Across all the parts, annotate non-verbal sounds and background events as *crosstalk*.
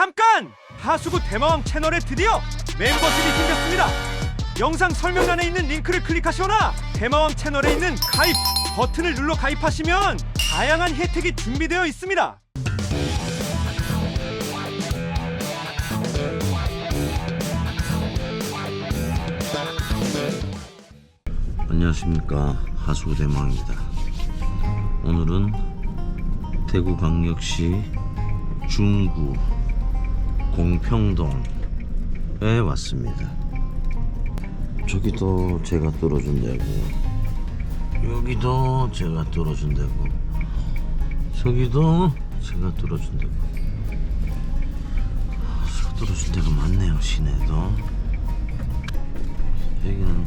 잠깐! 하수구 대마왕 채널에 드디어 멤버십이 생겼습니다. 영상 설명란에 있는 링크를 클릭하시거나 대마왕 채널에 있는 가입 버튼을 눌러 가입하시면 다양한 혜택이 준비되어 있습니다. 안녕하십니까 하수대망입니다. 오늘은 대구광역시 중구 공평동에 왔습니다. 저기도 제가 뚫어준 데고 여기도 제가 뚫어준 데고 저기도 제가 뚫어준 데고 제가 뚫어준 데가 많네요 시내도 여기는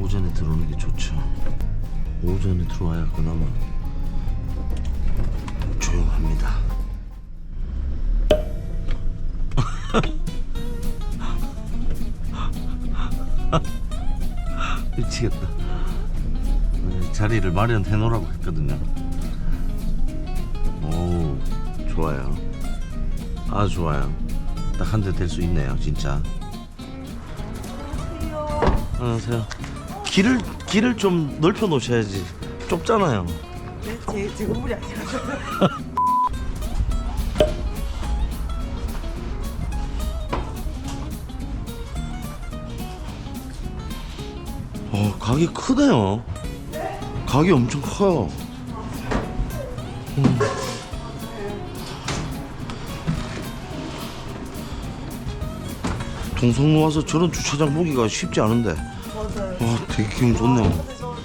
오전에 들어오는 게 좋죠. 오전에 들어와야 그나마 조용합니다. 미치겠다. 네, 자리를 마련해 놓으라고 했거든요. 오, 좋아요. 아, 좋아요. 딱 한 대 될 수 있네요, 진짜. 안녕하세요. 길을 길을 좀 넓혀 놓으셔야지. 좁잖아요. 네, 제, 제 건물이 아니라 어, *laughs* 가게 크네요. 가게 엄청 커요. 음. 동성로 와서 저런 주차장 보기가 쉽지 않은데. 맞아요. 와, 되게 기분 좋네요. 저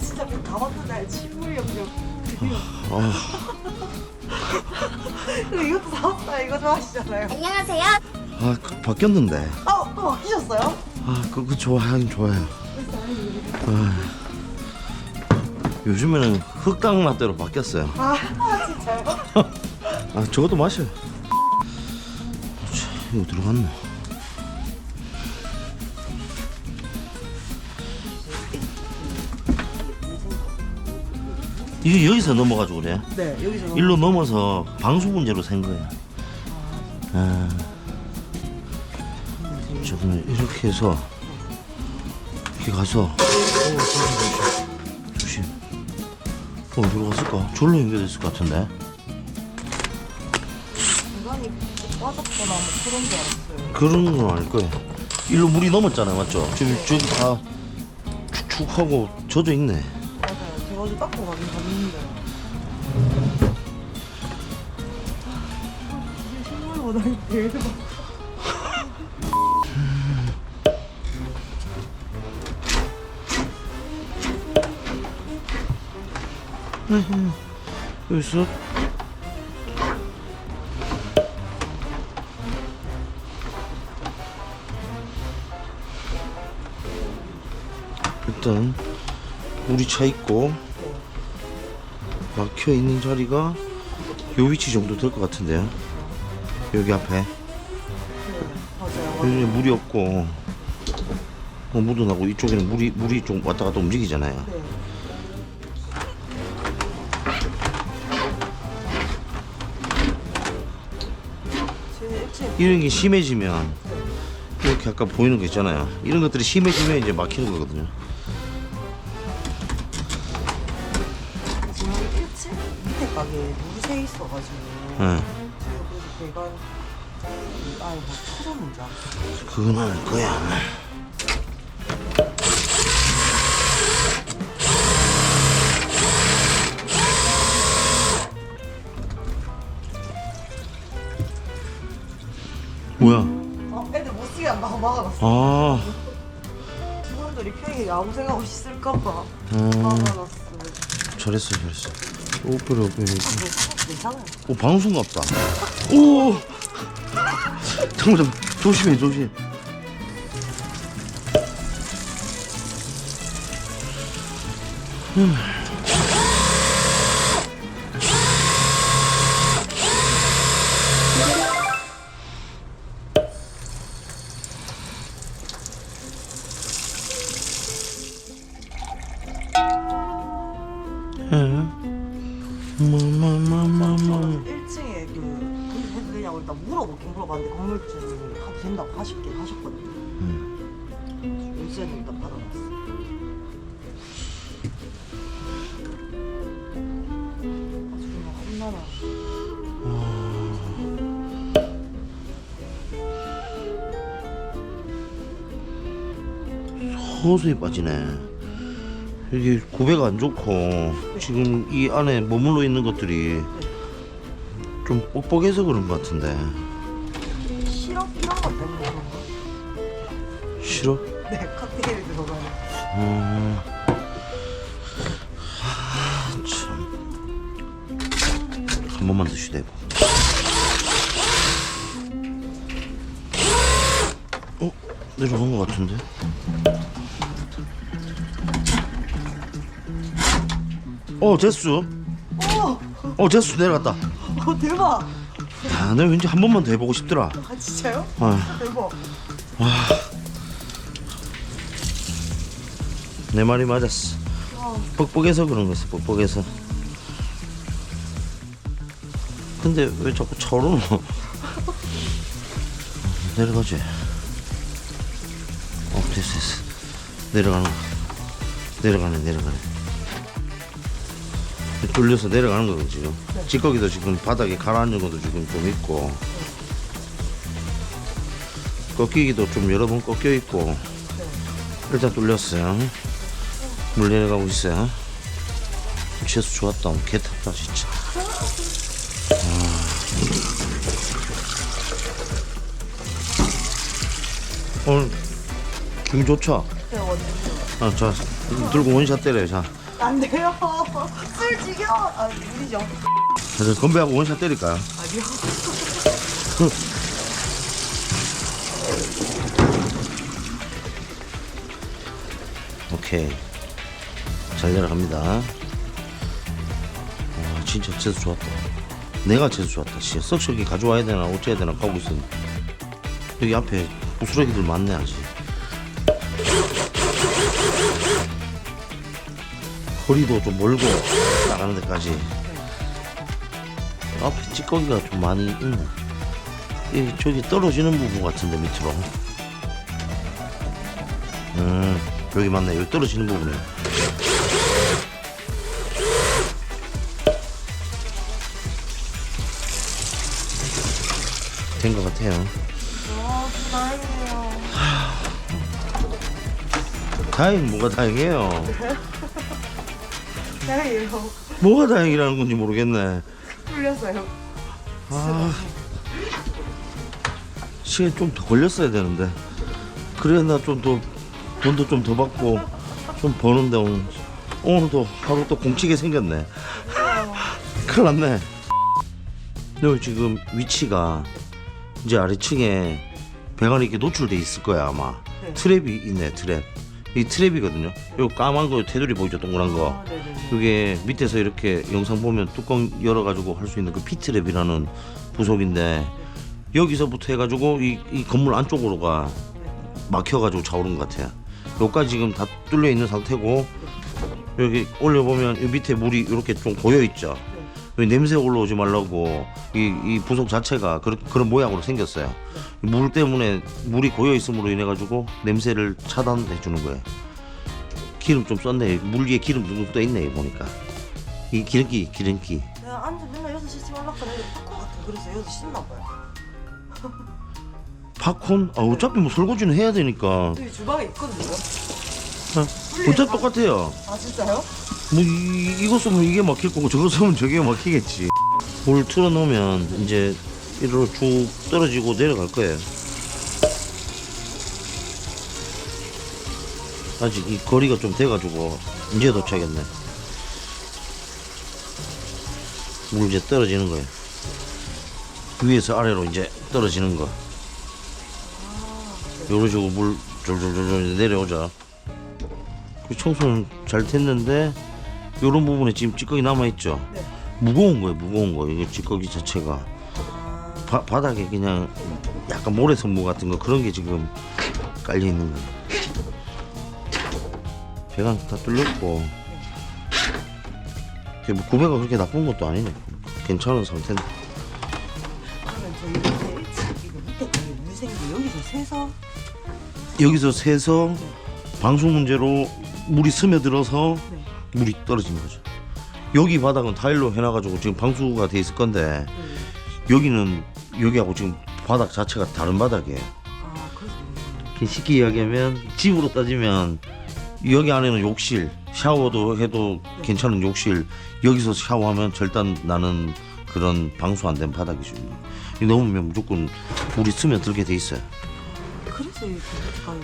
진짜 그 가봤던 날 침울 영역 드디어 아, 그리고 이것도 사왔다 이거 좋아하시잖아요. 안녕하세요. 아 그, 바뀌었는데. 아, 또 바뀌셨어요? 아, 그, 그 좋아하긴 좋아요. 아, 요즘에는 흑당 라떼로 바뀌었어요. 아, 아 진짜요? *laughs* 아, 저것도 마셔. 자, 이거 들어갔나? 이게 여기서 넘어가지고 그래. 네, 여기서 일로 넘어서 방수 문제로 생 거야. 아, 자 그러면 이렇게 해서 이렇게 가서 조심. 어, 어디로 갔을까? 졸로 연결됐을 것 같은데. 중간이 빠졌거나 뭐 그런 줄 알았어요. 그런 건 아닐 거예요. 일로 물이 넘었잖아요, 맞죠? 저기 저기 다 축축하고 젖어 있네. 맞아요. 제가 어제 닦고 가긴 갔는데. 이게 식물보다 대박. 여기서 일단 물이 차 있고 막혀 있는 자리가 요 위치 정도 될 것 같은데요. 여기 앞에 네. 여기 물이 없고 어, 묻어나고 이쪽에는 물이 물이 좀 왔다 갔다 움직이잖아요. 이런 게 심해지면 이렇게 아까 보이는 거 있잖아요. 이런 것들이 심해지면 이제 막히는 거거든요. 지금 1층 밑에 가게에 물이 새 있어가지고 예. 제가 그래서 뭐 터졌는 줄. 그건 아닐 거야. 뭐야? 어, 애들 못 쓰게 한다고 막아놨어. 아, 직원들이 평일에 아무 생각 없이 쓸까봐 음, 막아놨어. 잘했어, 잘했어. 오, 그래, 그래, 그래. 뭐 괜찮아요. 오, 방송 같다. 오! 잠깐만, 잠깐만. 조심해, 조심. 뭐, 물어보긴 물어봤는데 건물주는 가도 된다고 하셨긴 하셨거든요. 음. 열쇠는 일단 받아놨어. 아주 그냥 험난한. 서서히 빠지네. 이게 구배가 안 좋고 지금 이 안에 머물러 있는 것들이 좀 뻑뻑해서 그런 것 같은데 시럽 이런 것 때문에? 싫어? 네, 칵테일 들어가는. 어... 하, 참. 한 번만 더 시도해봐. 어? 내려간 것 같은데? 어, 제수. 오! 어, 제수 내려갔다. 어, 대박! 야, 나 왠지 한 번만 더 해보고 싶더라. 아, 진짜요? 아, 대박. 내 말이 맞았어. 와, 뻑뻑해서 그런 거였어, 뻑뻑해서. 근데 왜 자꾸 차오르노? *laughs* 내려가지. 어, 됐어, 됐어. 내려가는 거. 내려가네, 내려가네. 돌려서 내려가는 거거든, 지금. 찌꺼기도 지금 바닥에 가라앉는 것도 지금 좀 있고. 꺾이기도 좀 여러 번 꺾여 있고. 일단 뚫렸어요. 물 내려가고 있어요. 재수 좋았다. 개 탔다 진짜. 아. 오늘 기분 좋죠? 네, 완전. 아, 자 들고 원샷 때려요. 자, 안 돼요. *laughs* 술 지겨. 아, 물이죠. 자 건배하고 원샷 때릴까요? 아니요. *laughs* 오케이. 잘 내려갑니다. 와, 진짜 재수 좋았다. 내가 재수 좋았다. 진짜 썩석이 가져와야 되나 어째야 되나 가고 있었는데 여기 앞에 부스러기들 많네 아직. 거리도 좀 멀고 나가는 데까지. 앞에 찌꺼기가 좀 많이 있네. 이 저기 떨어지는 부분 같은데 밑으로. 음 여기 맞네 여기 떨어지는 부분에 된 것 같아요 와, 다행이에요. 다행 뭐가 다행이에요 다행이에요. 뭐가 다행이라는 건지 모르겠네 풀렸어요. 아 시간 좀더 걸렸어야 되는데 그래야 나 좀 더 돈도 좀 더 받고 좀 버는데 오늘 오늘도 하루 또 공치게 생겼네 *laughs* 큰일 났네 여기 지금 위치가 이제 아래층에 배관이 이렇게 노출돼 있을 거야 아마 네. 트랩이 있네 트랩 이 트랩이거든요 요 까만 거 테두리 보이죠 동그란 거 아. 그게 밑에서 이렇게 영상 보면 뚜껑 열어가지고 할 수 있는 그 피트랩이라는 부속인데 여기서부터 해가지고 이, 이 건물 안쪽으로가 막혀가지고 차오른 것 같아요. 여기까지 지금 다 뚫려 있는 상태고 여기 올려보면 이 밑에 물이 이렇게 좀 고여 있죠. 여기 냄새 올라오지 말라고 이, 이 부속 자체가 그런, 그런 모양으로 생겼어요. 물 때문에 물이 고여 있음으로 인해 가지고 냄새를 차단해 주는 거예요. 기름 좀 썼네. 물 위에 기름 좀 묻어 있네 보니까. 이 기름기 기름기. 내가 앉아 맨날 여기서 씻지 말라 그랬는데 뚜껑 같아. 그래서 여기서 씻나 봐요. *laughs* 팝콘? 아 어차피 뭐 설거지는 해야 되니까. 저기 주방에 있거든요. 아, 어차피 똑같아요. 아, 진짜요? 뭐 이, 이거 쓰면 이게 막힐 거고 저거 쓰면 저게 막히겠지. 물 틀어놓으면 이제 이리로 쭉 떨어지고 내려갈 거예요. 아직 이 거리가 좀 돼가지고 이제 도착했네. 물 이제 떨어지는 거예요. 위에서 아래로 이제 떨어지는 거. 요런 식으로 물 졸졸졸졸 내려오자. 그 청소는 잘 됐는데 요런 부분에 지금 찌꺼기 남아 있죠? 네. 무거운 거예요 무거운 거 이게 찌꺼기 자체가 아, 바, 바닥에 그냥 약간 모래성무 같은 거 그런 게 지금 깔려 있는 거예요 배관 다 뚫렸고 뭐 구배가 그렇게 나쁜 것도 아니네 괜찮은 상태인데 네. 그러면 저희 이제 이거 밑에 그 물생기 여기서 세서 여기서 새서 방수 문제로 물이 스며들어서 네. 물이 떨어지는 거죠. 여기 바닥은 타일로 해놔가지고 지금 방수가 돼 있을 건데 네. 여기는 여기하고 지금 바닥 자체가 다른 바닥이에요. 아 이렇게 쉽게 이야기하면 집으로 따지면 여기 안에는 욕실 샤워도 해도 괜찮은 욕실 여기서 샤워하면 절단 나는 그런 방수 안 된 바닥이죠. 이 넘으면 무조건 물이 스며들게 돼 있어요. 그래서 이렇게 가요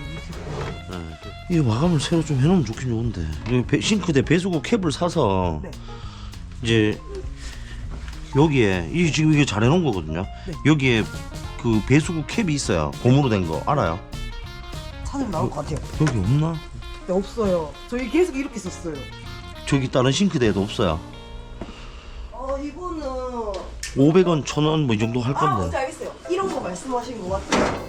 이 마감을 새로 좀 해놓으면 좋긴 좋은데 배- 싱크대 배수구 캡을 사서 네. 이제 여기에 이 지금 이게 잘 해놓은 거거든요. 네. 여기에 그 배수구 캡이 있어요. 고무로 된 거 알아요? 찾으면 나올 것 같아요. 여기 없나? 네, 없어요. 저희 계속 이렇게 썼어요. 저기 다른 싱크대에도 없어요. 어 이거는 500원, 1000원 뭐 이 정도 할 아 건데. 뭔지 알겠어요. 이런 거 말씀하신 것 같아요.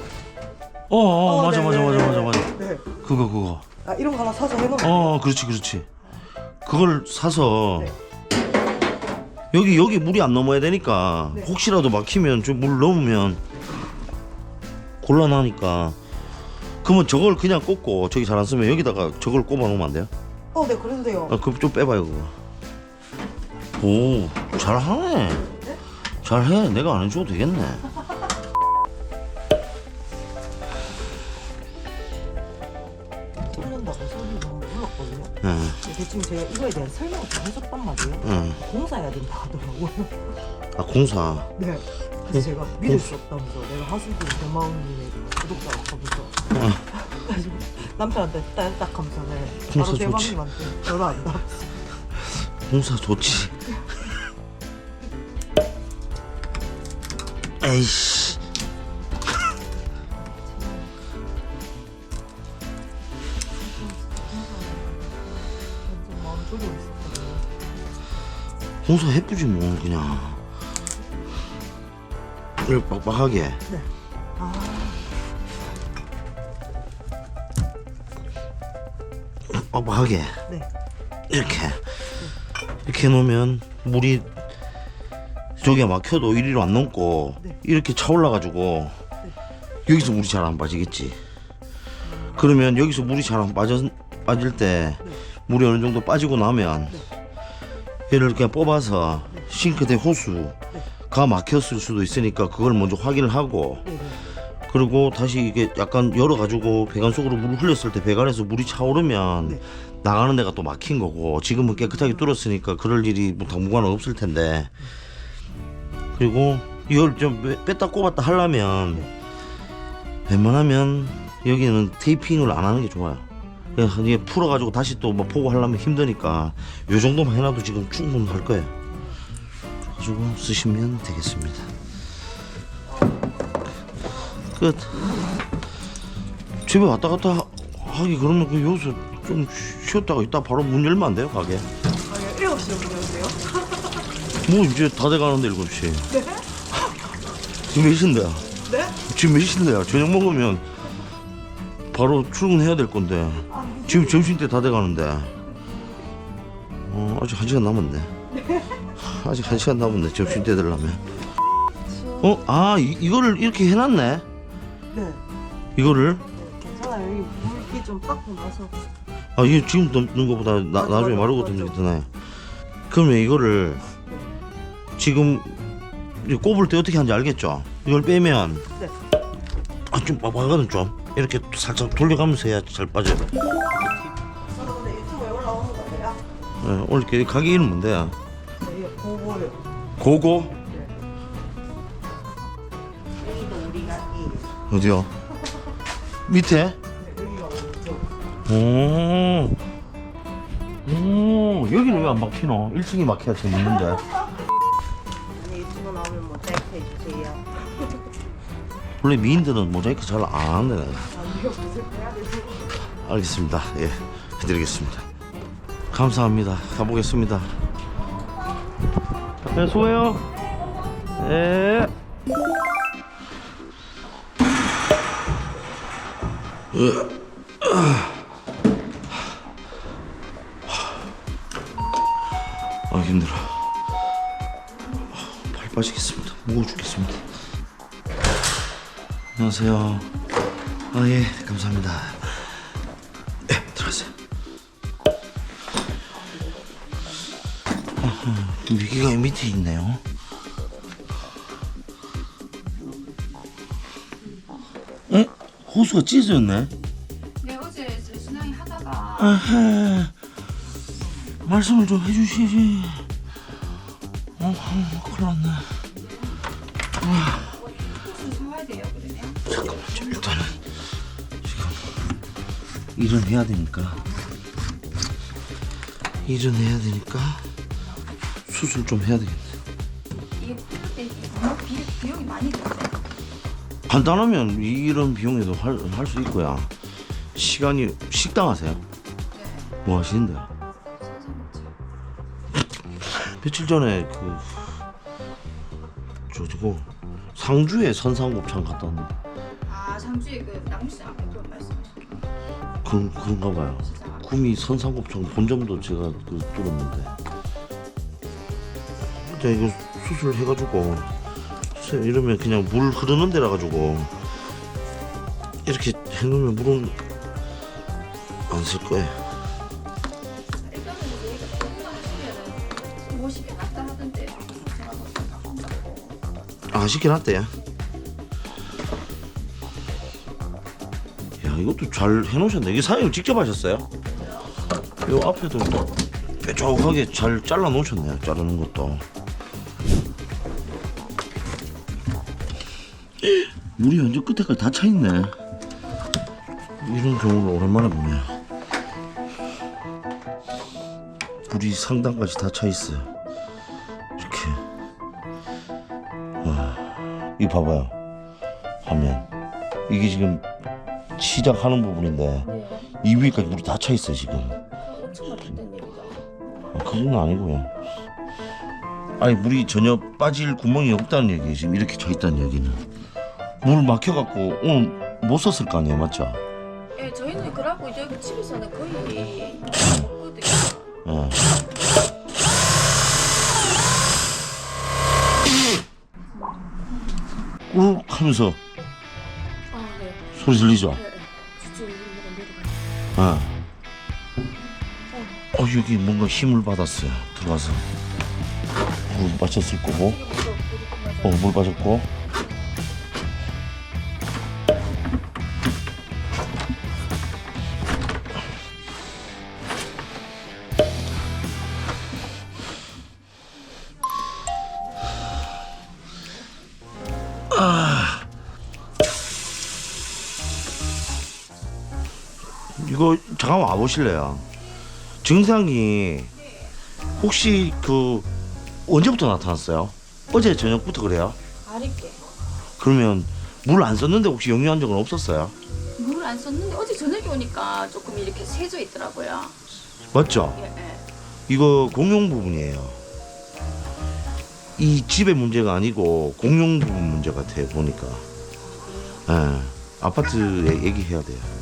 어, 어, 어, 맞아, 네, 맞아, 네, 맞아, 네, 맞아, 네. 맞아. 네. 그거, 그거. 아 이런 거 하나 사서 해놓으면 어, 그렇지, 그렇지. 그걸 사서 네. 여기 여기 물이 안 넘어야 되니까 네. 혹시라도 막히면 저물 넘으면 곤란하니까. 그러면 저걸 그냥 꽂고 저기 잘 안 쓰면 여기다가 저걸 꼽아 놓으면 안 돼요? 어, 네, 그런데요. 아, 그좀 빼봐요 그거. 오, 잘하네. 잘해. 내가 안 해줘도 되겠네. 너무 몰랐거든요. 응, 대충 제가 이거에 대한 설명을 다 해줬단 말이에요. 응. 공사해야 된다 하더라고요. 아 공사. 네. 그래서 제가 믿을 수 없다면서 내가 하수구 대마왕님의 구독자라고 하면서 그래가지고 *laughs* 남편한테 딸딱 하면서 네, 공사 바로 좋지. 대마왕님한테 전화한다. 공사 좋지. *laughs* 에이씨. 공사 해쁘지 뭐 그냥. 이렇게 빡빡하게. 네. 아, 빡빡하게. 네. 이렇게. 이렇게 해놓으면 물이 저기가 막혀도 이리로 안 넘고 네. 이렇게 차올라가지고 여기서 물이 잘 안 빠지겠지. 그러면 여기서 물이 잘 안 빠져 빠질 때 네. 물이 어느 정도 빠지고 나면 네. 얘를 그냥 뽑아서 싱크대 호수가 막혔을 수도 있으니까 그걸 먼저 확인을 하고 네, 네. 그리고 다시 이게 약간 열어가지고 배관 속으로 물을 흘렸을 때 배관에서 물이 차오르면 네. 나가는 데가 또 막힌 거고 지금은 깨끗하게 뚫었으니까 그럴 일이 뭐 당분간은 없을 텐데 그리고 이걸 좀 빼- 뺐다 꼽았다 하려면 웬만하면 여기는 테이핑을 안 하는 게 좋아요. 이게 풀어가지고 다시 또 뭐 보고 하려면 힘드니까 요 정도만 해놔도 지금 충분할 거예요. 그래가지고 쓰시면 되겠습니다. 끝. 집에 왔다 갔다 하- 하기 그러면 그 여기서 좀 쉬- 쉬었다가 이따 바로 문 열면 안 돼요 가게? 아, 7시에 오세요? *laughs* 뭐 이제 다 돼가는데 7시. *laughs* 지금 몇 시인데요? 네? 지금 몇 시인데요? 저녁 먹으면 바로 출근해야 될 건데 지금 점심 때 다 돼가는데 어, 아직 한 시간 남았네. *laughs* 아직 한 시간 남았네 점심 때 되려면. 어? 아 이, 이거를 이렇게 해놨네. 네. 이거를 네, 괜찮아요. 여기 물기 좀 닦고 나서. 아 이게 지금 넣는 것보다 나, 맞아, 나중에 맞아, 마르고 맞아. 되는 게 드나요? 그러면 이거를 지금 이 꼽을 때 어떻게 하는지 알겠죠? 이걸 빼면 네. 아좀 빡빡하거든 좀 이렇게 살짝 돌려가면서 해야 잘 빠져요. 근데 유튜브에 올라오는 거예요? 네, 오늘 이렇게 가게 이름 뭔데요? 네, 보고요. 고고 여기도 우리가 이 어디요? 밑에? 오, 오 여기는 왜 안 막히노? 1층이 막혀야 재밌는데. 원래 미인들은 모자이크 잘 안 하는데. 아 되지? 알겠습니다. 예, 해드리겠습니다. 감사합니다. 가보겠습니다. 네, 수고해요. 예. 아 힘들어. 발 빠지겠습니다. 무거워 죽겠습니다. 안녕하세요. 아, 예, 감사합니다. 예, 들어가세요. 아하, 위기가 밑에 있네요. 에? 호수가 찢어졌네? 네 어제 순항이 하다가 아하, 말씀을 좀 해주시지. 어, 큰일 났네. 일은 해야 되니까 일은 해야 되니까 수술 좀 해야 되겠네. 이게 풀때 너무 비, 비용이 많이 들어요. 간단하면 이런 비용에도 할 수 있고야. 시간이 식당 하세요? 네. 뭐 하시는데? 며칠 전에 그 저지고 상주에 선상곱창 갔다 왔는데 아 상주에 그 나무시장 그 그런가 봐요. 구미 선상곱창 본점도 제가 그 뚫었는데 진짜 이거 수술 해가지고 글쎄, 이러면 그냥 물 흐르는 데라 가지고 이렇게 해놓으면 물은 안 쓸 거예요. 일단은 저희가 이것도 잘 해놓으셨네. 이게 사장님 직접 하셨어요? 요 앞에도 뾰족하게 잘 잘라 놓으셨네요. 자르는 것도. *gasps* 물이 완전 끝에까지 다 차 있네. 이런 경우를 오랜만에 보네요. 물이 상단까지 다 차 있어요. 이렇게. 이거 봐봐요 화면 이게 지금 시작하는 부분인데 이 위에까지 물이 다 차 있어요 지금 엄청 많다는 얘기죠 아, 그건 아니고요 아니 물이 전혀 빠질 구멍이 없다는 얘기예요 지금 이렇게 차 있다는 얘기는 물 막혀갖고 오늘 못 썼을 거 아니에요 맞죠? 예 저희는 그러고 여기 집에서는 거의 어. 꾹 하면서 소리 들리죠? 네. 내려가요 어. 어 여기 뭔가 힘을 받았어요 들어가서 물 빠졌을 거고 어물 빠졌고 보실래요? 증상이 혹시 그 언제부터 나타났어요? 어제 저녁부터 그래요? 아랫게 그러면 물 안 썼는데 혹시 역류한 적은 없었어요? 물을 안 썼는데 어제 저녁에 오니까 조금 이렇게 새져 있더라고요 맞죠? 예, 예. 이거 공용 부분이에요. 이 집의 문제가 아니고 공용 부분 문제 같아요 보니까. 예, 아파트에 얘기해야 돼요.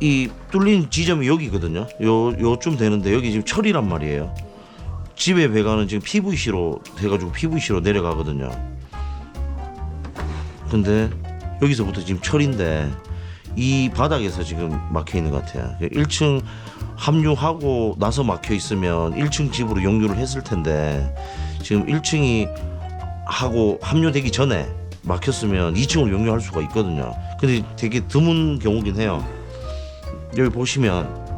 이 뚫린 지점이 여기거든요. 요 요쯤 되는데 여기 지금 철이란 말이에요. 집의 배관은 지금 PVC로 돼가지고 PVC로 내려가거든요. 근데 여기서부터 지금 철인데 이 바닥에서 지금 막혀 있는 것 같아요. 1층 합류하고 나서 막혀 있으면 1층 집으로 용류를 했을 텐데 지금 1층이 하고 합류되기 전에 막혔으면 2층으로 용류할 수가 있거든요. 근데 되게 드문 경우긴 해요. 여기 보시면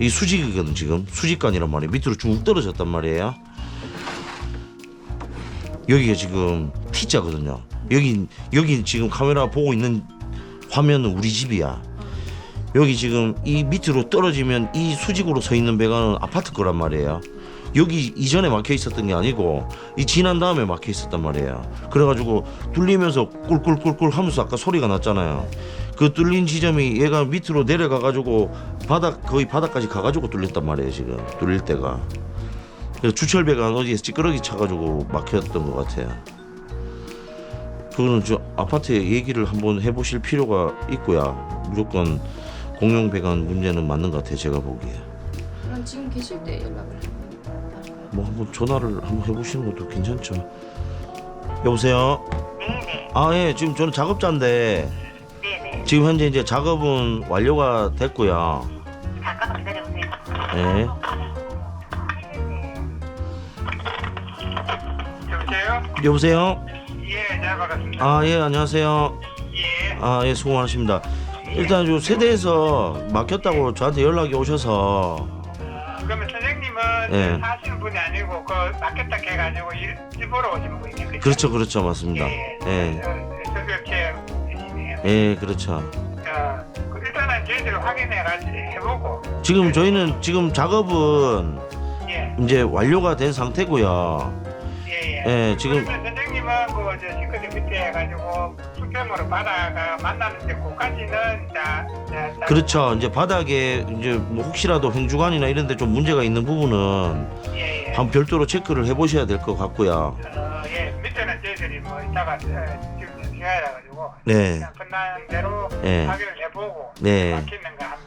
이 수직이거든 지금. 수직관이란 말이에요. 밑으로 쭉 떨어졌단 말이에요. 여기가 지금 T자거든요. 여기 여기 지금 카메라 보고 있는 화면은 우리 집이야. 여기 지금 이 밑으로 떨어지면 이 수직으로 서 있는 배관은 아파트 거란 말이에요. 여기 이전에 막혀 있었던 게 아니고 이 지난 다음에 막혀 있었단 말이에요. 그래가지고 뚫리면서 꿀꿀꿀꿀 하면서 아까 소리가 났잖아요 그 뚫린 지점이 얘가 밑으로 내려가 가지고 바닥 거의 바닥까지 가 가지고 뚫렸단 말이에요 지금 뚫릴 때가 그래서 주철배가 어디에 찌끄러기 차 가지고 막혔던 것 같아요 그거는 저 아파트에 얘기를 한번 해보실 필요가 있고요 무조건 공용 배관 문제는 맞는 것 같아요 제가 보기에 그럼 지금 계실 때 연락을 하면? 뭐 한번 전화를 한번 해보시는 것도 괜찮죠 여보세요. 네네. 아 예, 지금 저는 작업자인데. 지금 현재 이제 작업은 완료가 됐고요. 잠깐만 기다려보세요. 예. 여보세요? 여보세요. 예, 잘 반갑습니다. 아 예, 안녕하세요. 예. 아 예, 수고 많으십니다. 일단 요 세대에서 막혔다고 저한테 연락이 오셔서 그러면 선생님은 예. 사시는 분이 아니고 그 맡겼다 해가지고 일, 일보러 오신? 그죠? 그렇죠, 그렇죠, 맞습니다. 예. 예, 저렇게 계시네요. 예, 그렇죠. 자, 그 일단은 저희들 확인해가지고 해보고. 지금 저희는 지금 작업은 예. 이제 완료가 된 상태고요. 예, 예. 예, 지금 그러면 선생님은 그저 싱크대 밑에 해가지고 수평으로 바다가 만나는데 그까지는 자, 자, 자 그렇죠. 이제 바닥에 이제 뭐 혹시라도 횡주관이나 이런 데 좀 문제가 있는 부분은 예, 예. 한 별도로 체크를 해 보셔야 될 것 같고요. 어, 예, 밑에는 저희들이 뭐 이따가 어, 연습해가지고 네. 그냥 끝나는 대로 네. 확인을 해보고 네. 막히는 거한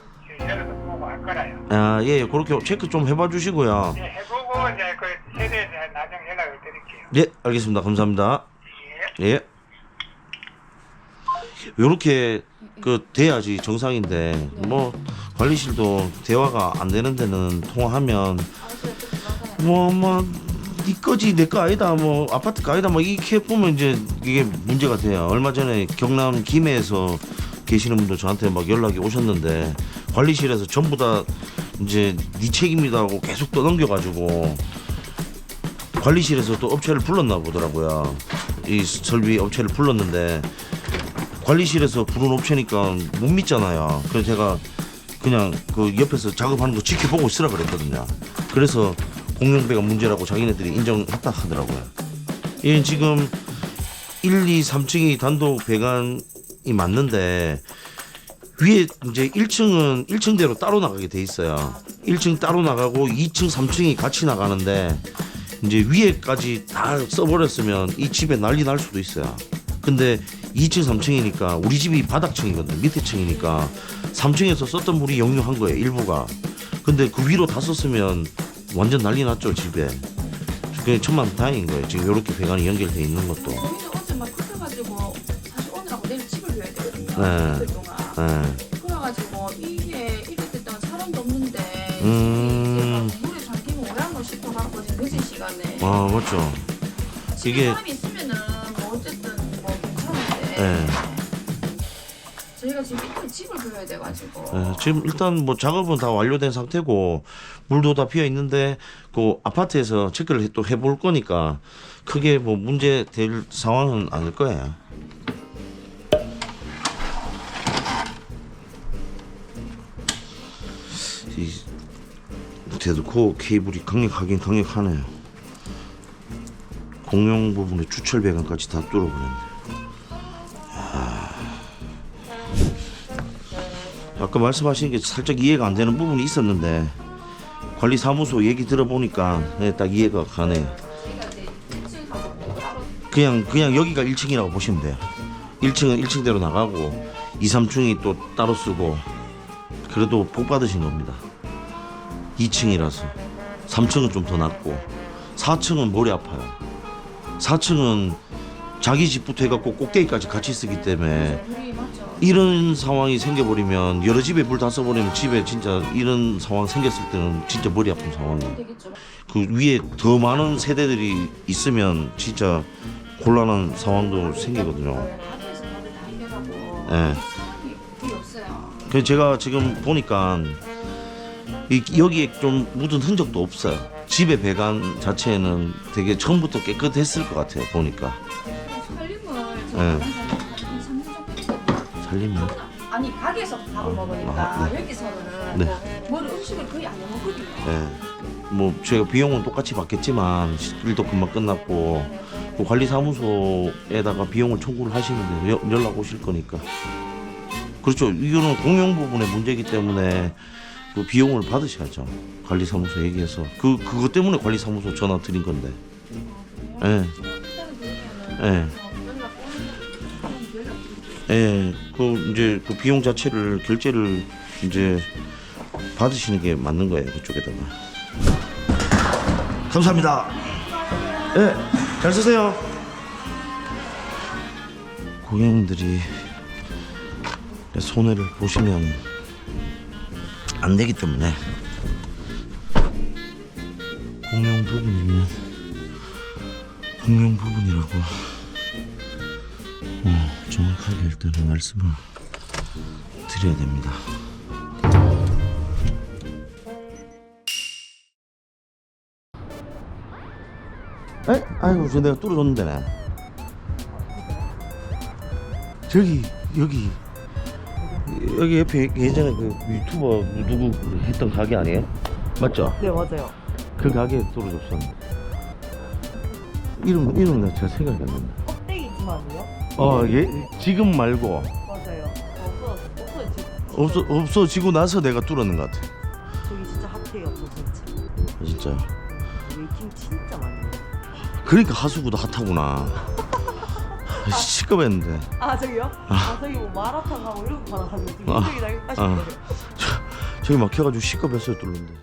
열어서 보고 할 거라요. 아, 예, 그렇게 체크 좀 해봐 주시고요. 예, 해보고 이제 그 세대에 대한 나중에 연락을 드릴게요. 예, 알겠습니다. 감사합니다. 예. 예. 요렇게 그 돼야지 정상인데 뭐 관리실도 대화가 안 되는 데는 통화하면 뭐 뭐 네 거지 내 거 아니다 뭐 아파트 거 아니다 뭐 이렇게 보면 이제 이게 문제가 돼요. 얼마 전에 경남 김해에서 계시는 분도 저한테 막 연락이 오셨는데 관리실에서 전부 다 이제 네 책임이다고 계속 떠넘겨가지고 관리실에서 또 업체를 불렀나 보더라고요. 이 설비 업체를 불렀는데 관리실에서 부른 업체니까 못 믿잖아요. 그래서 제가 그냥 그 옆에서 작업하는 거 지켜보고 있으라 그랬거든요. 그래서 공룡배가 문제라고 자기네들이 인정했다 하더라고요. 이 지금 1, 2, 3층이 단독 배관이 맞는데 위에 이제 1층은 1층대로 따로 나가게 돼 있어요. 1층 따로 나가고 2층, 3층이 같이 나가는데 이제 위에까지 다 써버렸으면 이 집에 난리 날 수도 있어요. 근데 2층, 3층이니까 우리 집이 바닥층이거든. 밑에 층이니까 3층에서 썼던 물이 역류한 거예요. 일부가. 근데 그 위로 다 썼으면 완전 난리 났죠 집에. 그게 천만 다행인 거예요. 지금 이렇게 배관이 연결돼 있는 것도. 저희는 어제 막 급해가지고 사실 오늘하고 내일 집을 비워야 되거든요. 네. 이틀 동안. 예. 그래가지고 이게 이럴 때가 사람도 없는데 음. 이게 막 물에 잠기면 오랑을 씹어갖고 지금 늦은 시간에 아 맞죠. 집에 이게- 사람이 있으면은 뭐 어쨌든 뭐 괜찮은데 예. 저희가 지금 이틀 집을 비워야 돼가지고 예, 지금 일단 뭐 작업은 다 완료된 상태고 물도 다 비어 있는데 그 아파트에서 체크를 해- 또 해볼 거니까 크게 뭐 문제 될 상황은 아닐 거예요. 이 데드코 케이블이 강력하긴 강력하네요. 공용 부분에 주철 배관까지 다 뚫어버렸네. 아까 말씀하신 게 살짝 이해가 안 되는 부분이 있었는데 관리사무소 얘기 들어보니까 네, 딱 이해가 가네요. 저희가 이제 1층하고 따로 그냥 그냥 여기가 1층이라고 보시면 돼요. 1층은 1층대로 나가고 2, 3층이 또 따로 쓰고 그래도 복 받으신 겁니다. 2층이라서 3층은 좀더 낮고 4층은 머리 아파요. 4층은 자기 집부터 해갖고 꼭대기까지 같이 쓰기 때문에 물 이. 이런 상황이 생겨버리면 여러 집에 물다 써버리면 집에 진짜 이런 상황 생겼을 때는 진짜 머리 아픈 상황이에요. 되겠죠. 그 위에 더 많은 세대들이 있으면 진짜 곤란한 상황도 생기거든요. 하드에서 다들 다 해결하고 예. 사람이 거의 없어요. 그 제가 지금 보니까 이, 여기에 좀 묻은 흔적도 없어요. 집의 배관 자체는 되게 처음부터 깨끗했을 것 같아요. 보니까 살림을 예. 저 3년 정도 했거든요. 살림을 아니 가게에서 밥을 먹으니까 아, 네. 여기서는 네. 뭐, 뭘 음식을 거의 안 해먹거든요. 예. 뭐 제가 비용은 똑같이 받겠지만 일도 금방 끝났고 그 관리사무소에다가 비용을 청구를 하시는데 여- 연락 오실 거니까 그렇죠 이거는 공용 부분의 문제이기 때문에 그 비용을 받으셔야죠 관리사무소 얘기해서 그 그것 때문에 관리사무소 전화 드린 건데 예. 예. 예, 그 이제 그 비용 자체를 결제를 이제 받으시는 게 맞는 거예요 그쪽에다가. 감사합니다. 예, 잘 쓰세요. 고객님들이 내 손해를 보시면 안 되기 때문에 공용 부분이면 공용 부분이라고 일단은 말씀을 드려야 됩니다. 에? 아이고 저 내가 뚫어줬는데네 저기 여기 여기 옆에 예전에 그 유튜버 누구 했던 가게 아니에요? 맞죠? 네 맞아요. 그 가게에 뚫어줬었는데 이름 이름 나 제가 생각이 안 난다 껍데기지만요? 어 예 지금 말고 맞아요. 없어 없어요 지금. 없어 없어지고 나서 내가 뚫었는 것 같아 저기 진짜 핫해요 저 진짜. 진짜 웨이팅 진짜 많이 해요. 그러니까 하수구도 핫하구나 *laughs* 시끄럽했는데 아 저기요? 아 저기 뭐 마라탕 하고 이런 거 받아가지고 지금 아. 나겠다 아. 싶어요. 저기 막혀가지고 시끄럽했어요 뚫는데